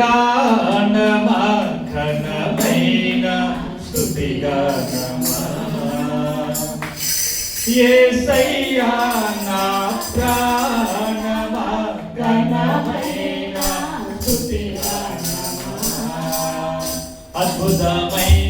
ప్రాణమాఖనమైన స్థుతిగానమా యేసయ్యా నా ప్రాణమా అద్భుతమైన